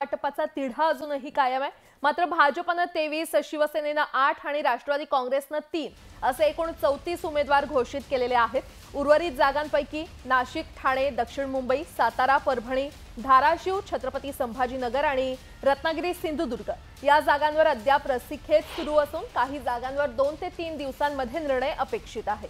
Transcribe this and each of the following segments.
वाटपाचा तिढा अजूनही कायम आहे. मात्र भाजपनं तेवीस शिवसेनेनं आठ आणि राष्ट्रवादी काँग्रेसनं तीन असे एकूण चौतीस उमेदवार घोषित केलेले आहेत. उर्वरित जागांपैकी नाशिक ठाणे दक्षिण मुंबई सातारा परभणी धाराशिव छत्रपती संभाजीनगर आणि रत्नागिरी सिंधुदुर्ग या जागांवर अद्याप रस्सीखेच सुरू असून काही जागांवर दोन ते तीन दिवसांमध्ये निर्णय अपेक्षित आहे.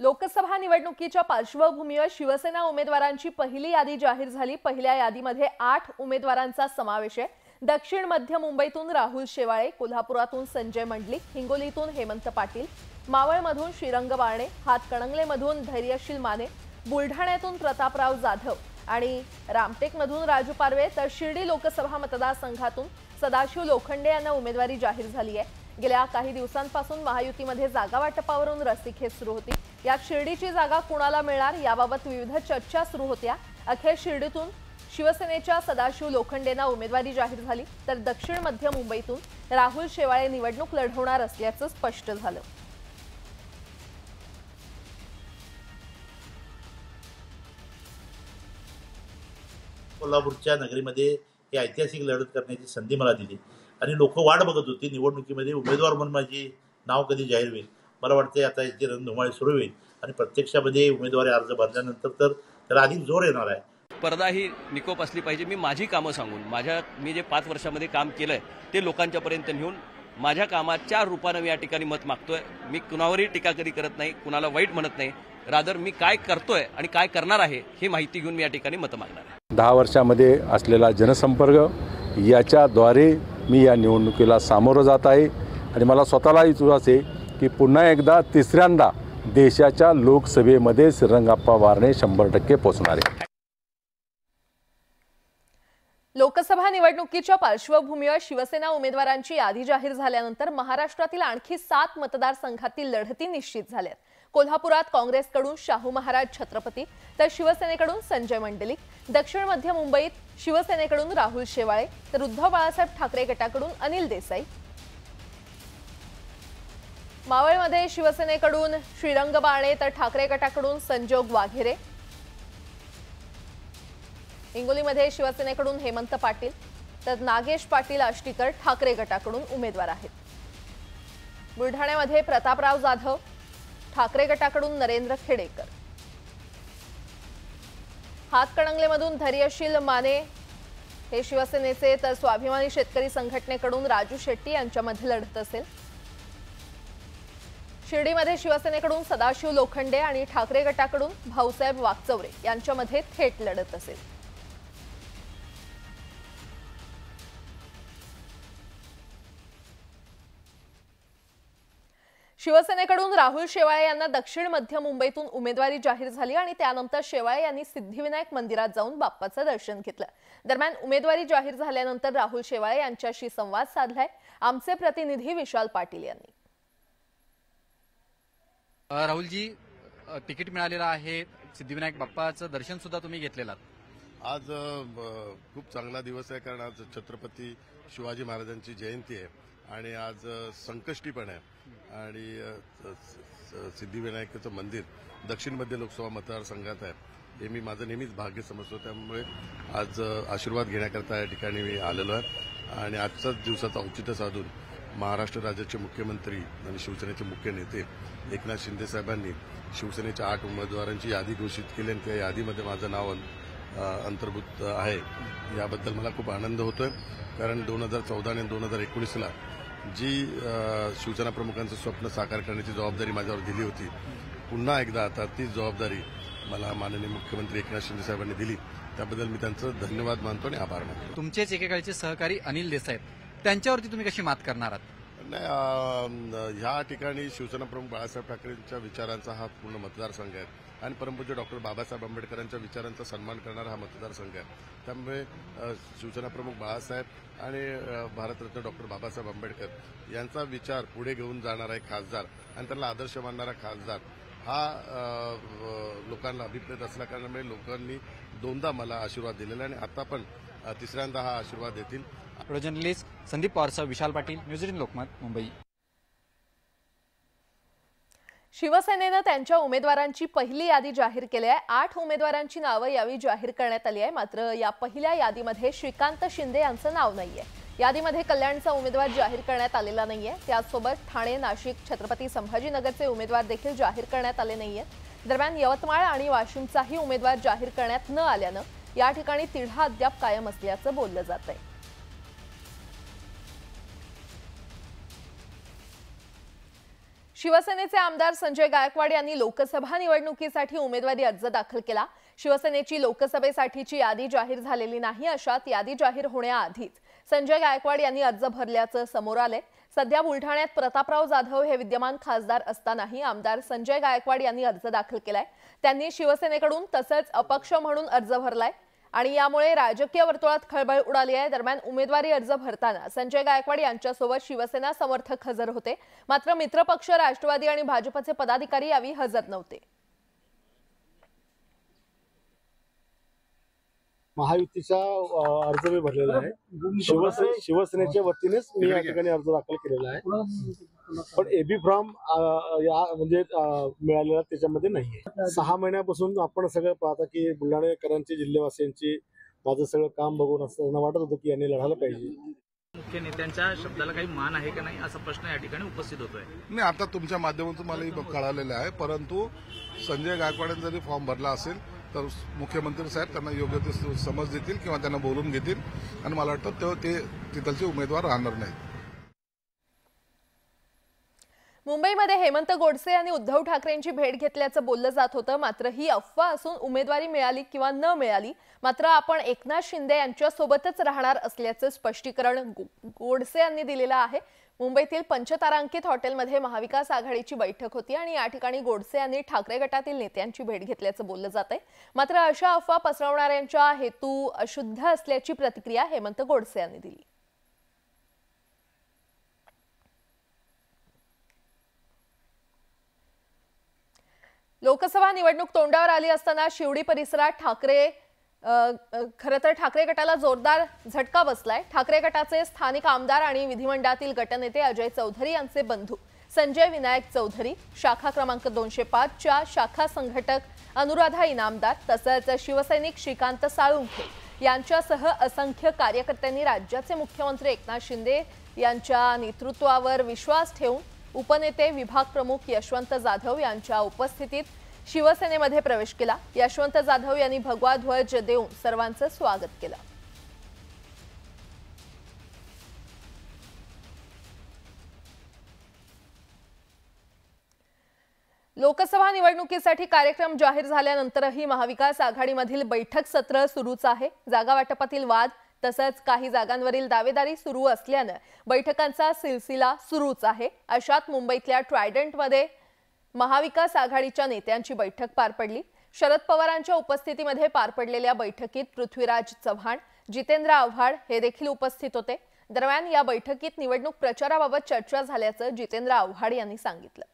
लोकसभा निवडणुकीच्या पार्श्वभूमीवर शिवसेना उमेदवारांची पहिली यादी जाहीर झाली. पहिल्या यादीमध्ये आठ उमेदवारांचा समावेश आहे. दक्षिण मध्य मुंबईतून राहुल शेवाळे कोल्हापुरातून संजय मंडलिक हिंगोलीतून हेमंत पाटील मावळमधून श्रीरंग बारणे हातकणंगलेमधून धैर्यशील माने बुलढाण्यातून प्रतापराव जाधव आणि रामटेकमधून राजू पारवे तर शिर्डी लोकसभा मतदारसंघातून सदाशिव लोखंडे यांना उमेदवारी जाहीर झाली आहे. गेल्या काही दिवसांपासून महायुतीमध्ये जागा वाटपावरून रस्सीखेच सुरू होती. या शिर्डीची जागा कुणाला मिळणार याबाबत विविध चर्चा सुरू होत्या. अखेर शिर्डीतून शिवसेनेच्या सदाशिव लोखंडेंना उमेदवारी जाहीर झाली. तर दक्षिण मध्य मुंबईतून राहुल शेवाळे निवडणूक लढवणार असल्याचं स्पष्ट झालं. कोल्हापूरच्या नगरीमध्ये ही ऐतिहासिक लढत करण्याची संधी मला दिली. आणि लोक वाट बघत होती. निवडणुकीमध्ये उमेदवार म्हणून माझी नाव कधी जाहीर होईल? मला वाटते आता याची रणधुमाळी सुरू होईल आणि प्रत्यक्षामध्ये उमेदवारी अर्ज भरल्यानंतर तर त्याला अधिक जोर येणार आहे. स्पर्धा ही निकोप असली पाहिजे. मी माझी कामं सांगून माझ्या मी जे पाच वर्षामध्ये काम केलंय ते लोकांच्यापर्यंत नेऊन माझ्या कामाच्या रूपानं मी या ठिकाणी मत मागतोय. मी कुणावरही टीका कधी करत नाही कुणाला वाईट म्हणत नाही. रादर मी काय करतोय आणि काय करणार आहे ही माहिती घेऊन मी या ठिकाणी मतं मागणार आहे. दहा वर्षामध्ये असलेला जनसंपर्क याच्याद्वारे मी या निवडणुकीला सामोरं जात आहे. आणि मला स्वतःला विश्वास आहे की पुन्हा एकदा तिसऱ्यांदा देशाच्या लोकसभेमध्ये श्रीरंगाप्पा वारणे शंभर टक्के पोचणार आहे. लोकसभा निवडणुकीच्या पार्श्वभूमीवर शिवसेना उमेदवारांची यादी जाहीर झाल्यानंतर महाराष्ट्रातील आणखी सात मतदारसंघातील लढती निश्चित झाल्यात. कोल्हापुरात काँग्रेसकडून शाहू महाराज छत्रपती तर शिवसेनेकडून संजय मंडलिक दक्षिण मध्य मुंबईत शिवसेनेकडून राहुल शेवाळे तर उद्धव बाळासाहेब ठाकरे गटाकडून अनिल देसाई. मावळमध्ये शिवसेनेकडून श्रीरंग बाणे तर ठाकरे गटाकडून संजोग वाघेरे. हिंगोलीमध्ये शिवसेनेकडून हेमंत पाटील तर नागेश पाटील आष्टीकर ठाकरे गटाकडून उमेदवार आहेत. बुलढाण्यामध्ये प्रतापराव जाधव ठाकरे गटाकडून नरेंद्र खेडेकर. हातकणंगलेमधून धैर्यशील माने हे शिवसेनेचे तर स्वाभिमानी शेतकरी संघटनेकडून राजू शेट्टी यांच्यामध्ये लढत असेल. शिर्डीमध्ये शिवसेनेकडून सदाशिव लोखंडे आणि ठाकरे गटाकडून भाऊसाहेब वागचौरे यांच्यामध्ये थेट लढत असेल. शिवसेनेकडून राहुल शेवाळे यांना दक्षिण मध्य मुंबईतून उमेदवारी जाहीर झाली आणि त्यानंतर शेवाळे यांनी सिद्धिविनायक मंदिरात जाऊन बाप्पाचं दर्शन घेतलं. दरम्यान उमेदवारी जाहीर झाल्यानंतर राहुल शेवाळे यांच्याशी संवाद साधलाय. आमचे प्रतिनिधी विशाल पाटील यांनी. राहुलजी तिकीट मिळालेलं आहे. सिद्धिविनायक बाप्पाचं दर्शन सुद्धा तुम्ही घेतलेलं आज खूप चांगला दिवस आहे कारण आज छत्रपती शिवाजी महाराजांची जयंती आहे. आणि आज संकष्टी पण आहे. आणि सिद्धिविनायकाचं मंदिर दक्षिण मध्य लोकसभा मतदारसंघात आहे. हे मी माझं नेहमीच भाग्य समजतो. त्यामुळे आज आशीर्वाद घेण्याकरता या ठिकाणी मी आलेलो आहे. आणि आजचाच दिवसाचं औचित्य साधून महाराष्ट्र राज्याचे मुख्यमंत्री आणि शिवसेनेचे मुख्य नेते एकनाथ शिंदे साहेबांनी शिवसेनेच्या आठ उमेदवारांची यादी घोषित केली आणि त्या यादीमध्ये माझं नाव अंतर्भूत आहे. याबद्दल मला खूप आनंद होतोय. कारण दोन हजार चौदा आणि दोन हजार एकोणीसला जी शिवसेना प्रमुखांचं स्वप्न साकार करण्याची जबाबदारी माझ्यावर दिली होती पुन्हा एकदा आता तीच जबाबदारी मला माननीय मुख्यमंत्री एकनाथ शिंदे साहेबांनी दिली. त्याबद्दल मी त्यांचं धन्यवाद मानतो आणि आभार मानतो. तुमचेच एकेकाळचे सहकारी अनिल देसाई. त्यांच्यावरती तुम्ही कशी मात करणार आहात? नाही ह्या ठिकाणी शिवसेना प्रमुख बाळासाहेब ठाकरेंच्या विचारांचा हा पूर्ण मतदारसंघ आहे. आणि परमपूज्य डॉक्टर बाबासाहेब आंबेडकरांच्या विचारांचा सन्मान करणारा हा मतदारसंघ आहे. त्यामुळे अं, शिवसेना प्रमुख बाळासाहेब आणि भारतरत्न डॉक्टर बाबासाहेब आंबेडकर यांचा विचार पुढे घेऊन जाणारा एक खासदार आणि त्यांना आदर्श मानणारा खासदार हा लोकांना अभिप्रेत असल्याकारणामुळे लोकांनी दोनदा मला आशीर्वाद दिलेला आहे आणि आता पण तिसऱ्यांदा हा आशीर्वाद देतील journalist Sandeep Parasa Vishal Patil news eighteen Lokmat Mumbai शिवसेनेनं त्यांच्या उमेदवारांची पहिली यादी जाहीर केली आहे. आठ उमेदवारांची नावं यावेळी जाहीर करण्यात आली आहे. मात्र या पहिल्या यादीमध्ये श्रीकांत शिंदे यांचं नाव नाहीये. यादीमध्ये कल्याणचा उमेदवार जाहीर करण्यात आलेला नाहीये. त्याचसोबत ठाणे नाशिक छत्रपती संभाजीनगरचे उमेदवार देखील जाहीर करण्यात आले नाहीयेत दरम्यान यवतमाळ आणि वाशिमचाही उमेदवार जाहीर करण्यात न आल्यानं या ठिकाणी तिढा अद्याप कायम असल्याचं बोललं जात आहे शिवसेनेचे आमदार संजय गायकवाड यांनी लोकसभा निवडणुकीसाठी उमेदवारी अर्ज दाखल केला. शिवसेनेची लोकसभेसाठीची यादी जाहीर झालेली नाही अशात यादी जाहीर होण्याआधीच संजय गायकवाड यांनी अर्ज भरल्याचं समोर आलंय. सध्या बुलढाण्यात प्रतापराव जाधव हे विद्यमान खासदार असतानाही आमदार संजय गायकवाड यांनी अर्ज दाखल केलाय. त्यांनी शिवसेनेकडून तसंच अपक्ष म्हणून अर्ज भरलाय. आणि यामुळे राजकीय वर्तुळात खळबळ उडाली आहे. दरम्यान उमेदवारी अर्ज भरताना संजय गायकवाड यांच्यासोबत शिवसेना समर्थक हजर होते. मात्र मित्रपक्ष राष्ट्रवादी आणि भाजपचे पदाधिकारी यावेळी हजर नव्हते. महायुतीचा अर्ज मी भरलेला आहे. शिवसेने शिवसेनेच्या वतीनेच मी या ठिकाणी अर्ज दाखल केलेला आहे. पण एबी फॉर्म या म्हणजे मिळालेला त्याच्यामध्ये नाहीये. सहा महिन्यापासून आपण सगळं पाहता की बुलढाणेकरांची जिल्हेवासियांची माझं सगळं काम बघून असताना वाटत होतं की यांनी लढायला पाहिजे. मुख्य नेत्यांच्या शब्दाला काही मान आहे का नाही असा प्रश्न या ठिकाणी उपस्थित होतोय. नाही आता तुमच्या माध्यमातून मलाही कळालेलं आहे. परंतु संजय गायकवाडांनी जरी फॉर्म भरला असेल तर मुख्यमंत्री साहेब त्यांना योग्य ते समज देतील किंवा त्यांना बोलून घेतील. आणि मला वाटतं ते तिथलचे उमेदवार राहणार नाहीत. मुंबईमध्ये हेमंत गोडसे यांनी उद्धव ठाकरेंची भेट घेतल्याचं बोललं जात होतं. मात्र ही अफवा असून उमेदवारी मिळाली किंवा न मिळाली मात्र आपण एकनाथ शिंदे यांच्या सोबतच राहणार असल्याचं स्पष्टीकरण गोडसे यांनी दिलेलं आहे. मुंबईतील पंचतारांकित हॉटेलमध्ये महाविकास आघाडीची बैठक होती आणि या ठिकाणी गोडसे यांनी ठाकरे गटातील नेत्यांची भेट घेतल्याचं बोललं जात आहे मात्र अशा अफवा पसरवणाऱ्यांच्या हेतू अशुद्ध असल्याची प्रतिक्रिया हेमंत गोडसे यांनी दिली. लोकसभा निवडणूक तोंडावर आली असताना शिवडी परिसरात ठाकरे खरं तर ठाकरे गटाला जोरदार झटका बसलाय. ठाकरे गटाचे स्थानिक आमदार आणि विधिमंडळातील गटनेते अजय चौधरी यांचे बंधू संजय विनायक चौधरी शाखा क्रमांक दोनशे पाचच्या शाखा संघटक अनुराधा इनामदार तसंच शिवसैनिक श्रीकांत साळुंखे यांच्यासह असंख्य कार्यकर्त्यांनी राज्याचे मुख्यमंत्री एकनाथ शिंदे यांच्या नेतृत्वावर विश्वास ठेवून उपनेते विभाग प्रमुख यशवंत जाधव यांच्या उपस्थितीत शिवसेनेमध्ये प्रवेश केला. यशवंत जाधव यांनी भगवा ध्वज देऊन सर्वांचं स्वागत केलं. लोकसभा निवडणुकीसाठी कार्यक्रम जाहीर झाल्यानंतरही महाविकास आघाडीमधील बैठक सत्र सुरूच आहे. जागा वाटपातील वाद तसंच काही जागांवरील दावेदारी सुरू असल्यानं बैठकांचा सिलसिला सुरूच आहे. अशात मुंबईतल्या ट्रायडंटमध्ये महाविकास आघाडीच्या नेत्यांची बैठक पार पडली. शरद पवारांच्या उपस्थितीमध्ये पार पडलेल्या बैठकीत पृथ्वीराज चव्हाण जितेंद्र आव्हाड हे देखील उपस्थित होते. दरम्यान या बैठकीत निवडणूक प्रचाराबाबत चर्चा झाल्याचं जितेंद्र आव्हाड यांनी सांगितलं.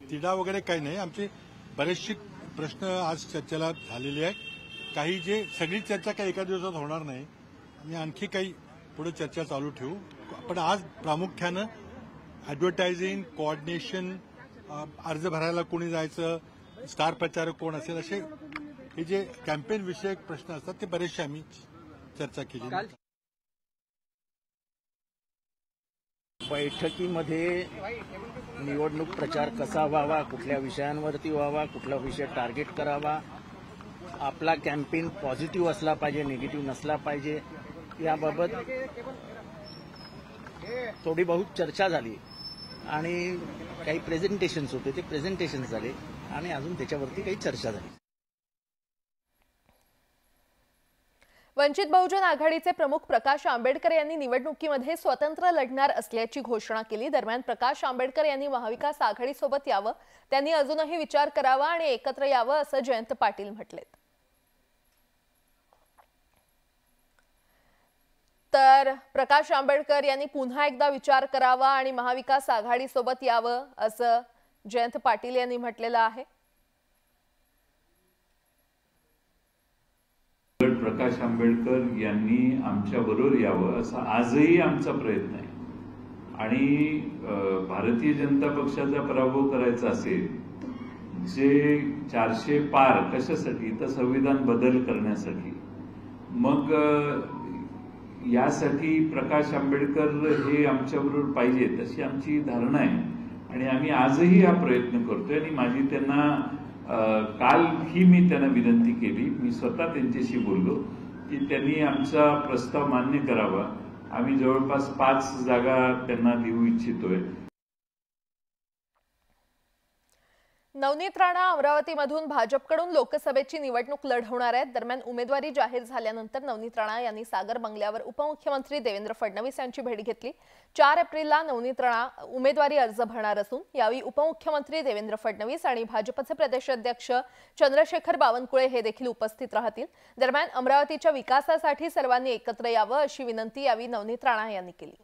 तिढा वगैरे काही नाही. आमचे बरेचसे प्रश्न आज चर्चेला झालेले आहेत. काही जे सगळी चर्चा काही एका दिवसात होणार नाही. आणि आणखी काही पुढे चर्चा चालू ठेवू. पण आज प्रामुख्यानं ॲडव्हर्टायझिंग कोऑर्डिनेशन अर्ज भरायला कोणी जायचं स्टार प्रचारक कोण असेल असे हे जे कॅम्पेन विषयक प्रश्न असतात ते बरेचसे आम्ही चर्चा केली. बैठकीमध्ये निवडणूक प्रचार कसा व्हावा कुठल्या विषयांवरती व्हावा कुठला विषय टार्गेट करावा आपला कॅम्पेन पॉझिटिव्ह असला पाहिजे निगेटिव्ह नसला पाहिजे याबाबत थोडी बहुत चर्चा झाली आणि काही प्रेझेंटेशन्स होते ते प्रेझेंटेशन झाले आणि अजून त्याच्यावरती काही चर्चा झाली. वंचित बहुजन आघाडीचे प्रमुख प्रकाश आंबेडकर यांनी निवडणुकीमध्ये स्वतंत्र लढणार असल्याची घोषणा केली. दरम्यान प्रकाश आंबेडकर यांनी महाविकास आघाडीसोबत यावं त्यांनी अजूनही विचार करावा आणि एकत्र यावं असं जयंत पाटील म्हटलेत. तर प्रकाश आंबेडकर यांनी पुन्हा एकदा विचार करावा आणि महाविकास आघाडीसोबत यावं असं जयंत पाटील यांनी म्हटलेलं आहे. प्रकाश आंबेडकर यांनी आमच्या बरोबर यावं असा आजही आमचा प्रयत्न आहे. आणि भारतीय जनता पक्षाचा पराभव करायचा असेल जे चारशे पार कशासाठी तर संविधान बदल करण्यासाठी मग यासाठी प्रकाश आंबेडकर हे आमच्याबरोबर पाहिजेत अशी आमची धारणा आहे. आणि आम्ही आजही हा प्रयत्न करतोय आणि माझी त्यांना काल ही मी त्यांना विनंती केली. मी स्वतः त्यांच्याशी बोललो की त्यांनी आमचा प्रस्ताव मान्य करावा. आम्ही जवळपास पाच जागा त्यांना देऊ इच्छितोय. नवनीत राणा अमरावतीमधून भाजपकडून लोकसभेची निवडणूक लढवणार आहेत. दरम्यान उमेदवारी जाहीर झाल्यानंतर नवनीत राणा यांनी सागर बंगल्यावर उपमुख्यमंत्री देवेंद्र फडणवीस यांची भेट घेतली. चार एप्रिलला नवनीत राणा उमेदवारी अर्ज भरणार असून यावेळी उपमुख्यमंत्री देवेंद्र फडणवीस आणि भाजपचे प्रदेशाध्यक्ष चंद्रशेखर बावनकुळे हे देखील उपस्थित राहतील. दरम्यान अमरावतीच्या विकासासाठी सर्वांनी एकत्र यावं अशी विनंती यावेळी नवनीत राणा यांनी केली.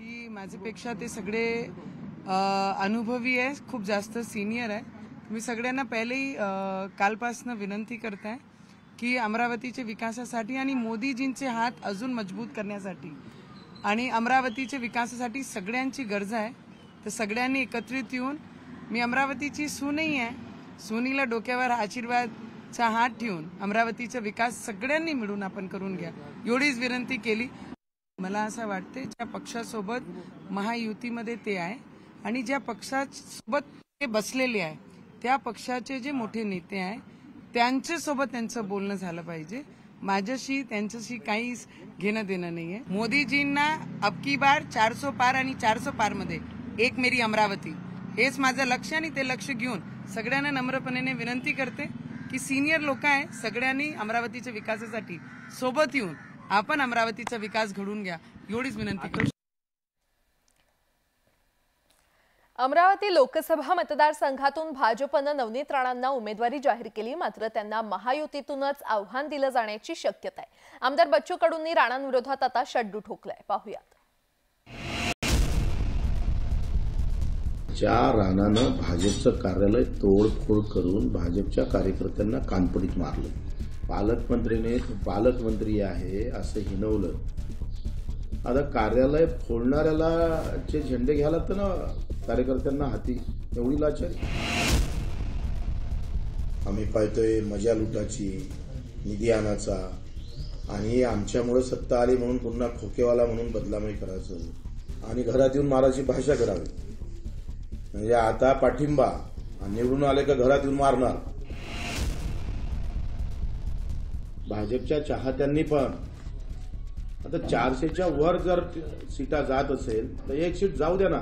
की माझ्यापेक्षा ते सगळे अनुभवी आहे खूप जास्त सिनियर आहे. मी सगळ्यांना पहिलेही कालपासनं विनंती आहे की अमरावतीच्या विकासासाठी आणि मोदीजींचे हात अजून मजबूत करण्यासाठी. आणि अमरावतीच्या विकासासाठी सगळ्यांची गरज आहे. तर सगळ्यांनी एकत्रित येऊन मी अमरावतीची सूनही आहे. सुनीला डोक्यावर आशीर्वादचा हात ठेवून अमरावतीचा विकास सगळ्यांनी मिळून आपण करून घ्या. एवढीच विनंती केली. मला असं वाटते ज्या पक्षासोबत महायुतीमध्ये ते आहे आणि ज्या पक्षासोबत ते बसलेले आहे त्या पक्षाचे जे मोठे नेते आहे त्यांच्यासोबत त्यांचं बोलणं झालं पाहिजे. माझ्याशी त्यांच्याशी काहीच घेणं देणं नाहीये. मोदीजींना अबकी बार चारसो पार आणि चारसो पारमध्ये एक मेरी अमरावती. हेच माझं लक्ष आणि ते लक्ष घेऊन सगळ्यांना नम्रपणे विनंती करते की सिनियर लोक आहे सगळ्यांनी अमरावतीच्या विकासासाठी सोबत येऊन आपण अमरावतीचा विकास घडून घ्या एवढीच विनंती करतो. अमरावती लोकसभा मतदारसंघातून भाजपनं नवनीत राणांना उमेदवारी जाहीर केली मात्र त्यांना महायुतीतूनच आव्हान दिलं जाण्याची शक्यता आहे. आमदार बच्चू कडूंनी राणांविरोधात आता शड्डू ठोकलाय. पाहुयात. ज्या राणानं भाजपचं कार्यालय तोडफोड करून भाजपच्या कार्यकर्त्यांना कानपडीत मारलं पालकमंत्रीने पालकमंत्री आहे असं हिनवलं. आता कार्यालय फोडणाऱ्याला चे झेंडे घ्यायला तर ना कार्यकर्त्यांना हाती एवढी लाचारी? आम्ही पाहतोय मजा लुटाची निधी आणाचा आणि आमच्यामुळे सत्ता आली म्हणून पुन्हा खोकेवाला म्हणून बदलामही करायचं. आणि घरात येऊन मारायची भाषा करावी. म्हणजे आता पाठिंबा. आणि निवडून आले का घरात येऊन मारणार. भाजपच्या चाहत्यांनी पण. आता चारशेच्या वर जर सीटा जात असेल तर एक सीट जाऊ द्या ना.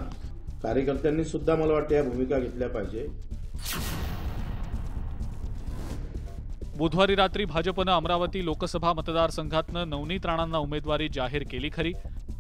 कार्यकर्त्यांनी सुद्धा मला वाटतं या भूमिका घेतल्या पाहिजे. बुधवारी रात्री भाजपनं अमरावती लोकसभा मतदारसंघातनं नवनीत राणांना उमेदवारी जाहीर केली खरी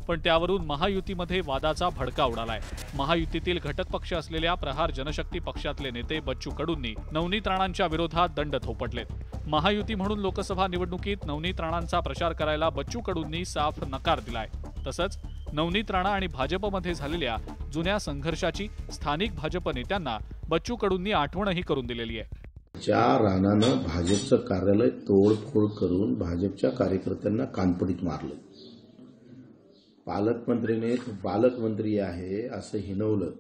पण त्यावरून महायुतीमध्ये वादाचा भडका उडालाय. महायुतीतील घटक पक्ष असलेल्या प्रहार जनशक्ती पक्षातले नेते बच्चू कडूंनी नवनीत राणांच्या विरोधात दंड थोपटलेत. महायुती म्हणून लोकसभा निवडणुकीत नवनीत राणांचा प्रचार करायला बच्चू कडूंनी साफ नकार दिलाय. तसंच नवनीत राणा आणि भाजपमध्ये झालेल्या जुन्या संघर्षाची स्थानिक भाजप नेत्यांना बच्चू कडूंनी आठवणही करून दिलेली आहे. ज्या राणानं भाजपचं कार्यालय तोडफोड करून भाजपच्या कार्यकर्त्यांना कानपडीत मारलं. पालकमंत्रीने पालकमंत्री आहे असं हिनवलं.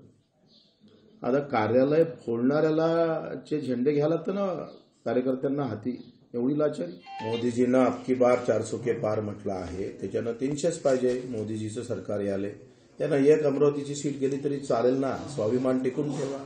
आता कार्यालय फोडणाऱ्याला चे झेंडे घ्यायला तर ना कार्यकर्त्यांना हाती एवढी लाचारी? मोदीजीनं अबकी बार चारसो के पार म्हटलं आहे. त्याच्यानं तीनशेच पाहिजे. मोदीजीचं सरकार याले. त्यांना एक अमरावतीची सीट गेली तरी चालेल ना? स्वाभिमान टिकून ठेवा.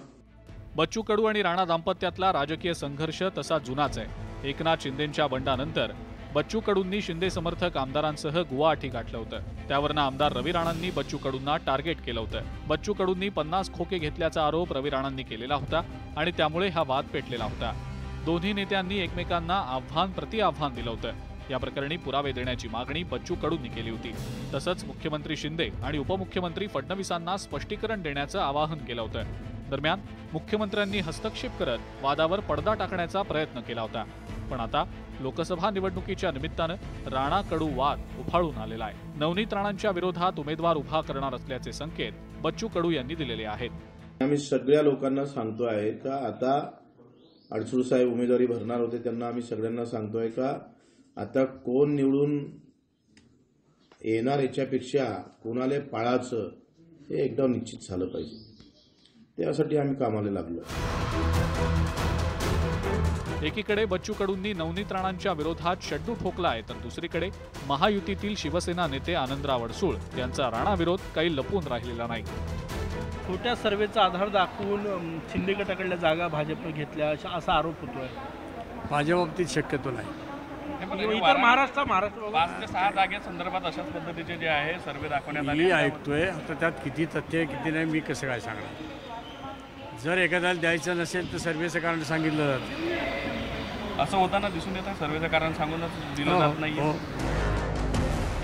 बच्चू कडू आणि राणा दाम्पत्यातला राजकीय संघर्ष तसा जुनाच आहे. एकनाथ शिंदेंच्या बंडानंतर बच्चू कडूंनी शिंदे समर्थक आमदारांसह गुवाहाटी गाठलं होतं. त्यावरनं आमदार रवी राणांनी बच्चू कडूंना टार्गेट केलं होतं. बच्चू कडूंनी पन्नास खोके घेतल्याचा आरोप रवी राणांनी केलेला होता आणि त्यामुळे हा वाद पेटलेला होता. दोन्ही नेत्यांनी एकमेकांना आव्हान प्रति आव्हान दिलं होतं. या प्रकरणी पुरावे देण्याची मागणी बच्चू कडूंनी केली होती. तसंच मुख्यमंत्री शिंदे आणि उपमुख्यमंत्री फडणवीसांना स्पष्टीकरण देण्याचं आवाहन केलं होतं. दरम्यान मुख्यमंत्र्यांनी हस्तक्षेप करत वादावर पडदा टाकण्याचा प्रयत्न केला होता. पण आता लोकसभा निवडणुकीच्या निमित्तानं राणा कडू वाद उफाळून आलेला आहे. नवनीत राणांच्या विरोधात उमेदवार उभा करणार असल्याचे संकेत बच्चू कडू यांनी दिलेले आहेत. आम्ही सगळ्या लोकांना सांगतो आहे का आता अडसूळ साहेब उमेदवारी भरणार होते त्यांना आम्ही सगळ्यांना सांगतोय का आता कोण निवडून येणार याच्यापेक्षा कोणाला पाळाचं हे एकदम निश्चित झालं पाहिजे. त्यासाठी आम्ही कामाला लागलो एकीकडे बच्चू कडूंनी नवनीत राणांच्या विरोधात शड्डू ठोकलाय तर दुसरीकडे महायुतीतील शिवसेना नेते आनंदराव अडसूळ यांचा राणा विरोध काही लपून राहिलेला नाही. खोट्या सर्वेचा आधार दाखवून शिंदे गटाकडल्या जागा भाजपनं घेतल्या अशा- असा आरोप होतोय. माझ्या बाबतीत शक्यतो नाही. इतर महाराष्ट्र महाराष्ट्र पाच ते सहा जागेसंदर्भात अशाच पद्धतीचे जे आहे सर्वे दाखवण्यात आले मी ऐकतोय आता त्यात किती तथ्य आहे किती नाही मी कसं काय सांगणार? जर एखाद्याला द्यायचं नसेल तर सर्वेचं कारण सांगितलं जातं. असं होताना दिसून येतं सर्वेचं कारण सांगूनच दिलं हो, जात नाही हो.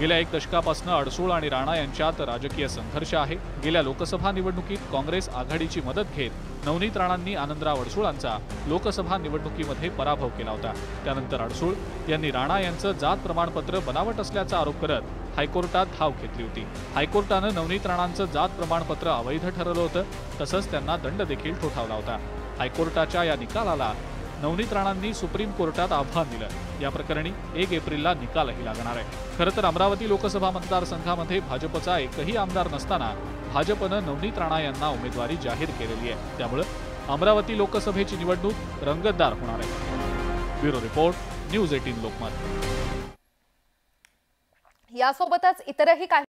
गेल्या एक दशकापासून अडसूळ आणि राणा यांच्यात राजकीय संघर्ष आहे. गेल्या लोकसभा निवडणुकीत काँग्रेस आघाडीची मदत घेत नवनीत राणांनी आनंदराव अडसूळांचा लोकसभा निवडणुकीमध्ये पराभव केला होता. त्यानंतर अडसूळ यांनी राणा यांचं जात प्रमाणपत्र बनावट असल्याचा आरोप करत हायकोर्टात धाव घेतली होती. हायकोर्टानं नवनीत राणांचं जात प्रमाणपत्र अवैध ठरवलं होतं. तसंच त्यांना दंड देखील ठोठावला होता. हायकोर्टाच्या या निकालाला नवनीत राणांनी सुप्रीम कोर्टात आव्हान दिलं या प्रकरणी एक एप्रिलला निकालही लागणार आहे. खरं तर अमरावती लोकसभा मतदारसंघामध्ये भाजपचा एकही आमदार नसताना भाजपनं नवनीत राणा यांना उमेदवारी जाहीर केलेली आहे. त्यामुळं अमरावती लोकसभेची निवडणूक रंगतदार होणार आहे. Bureau report news eighteen Lokmat. यासोबतच इतरही काही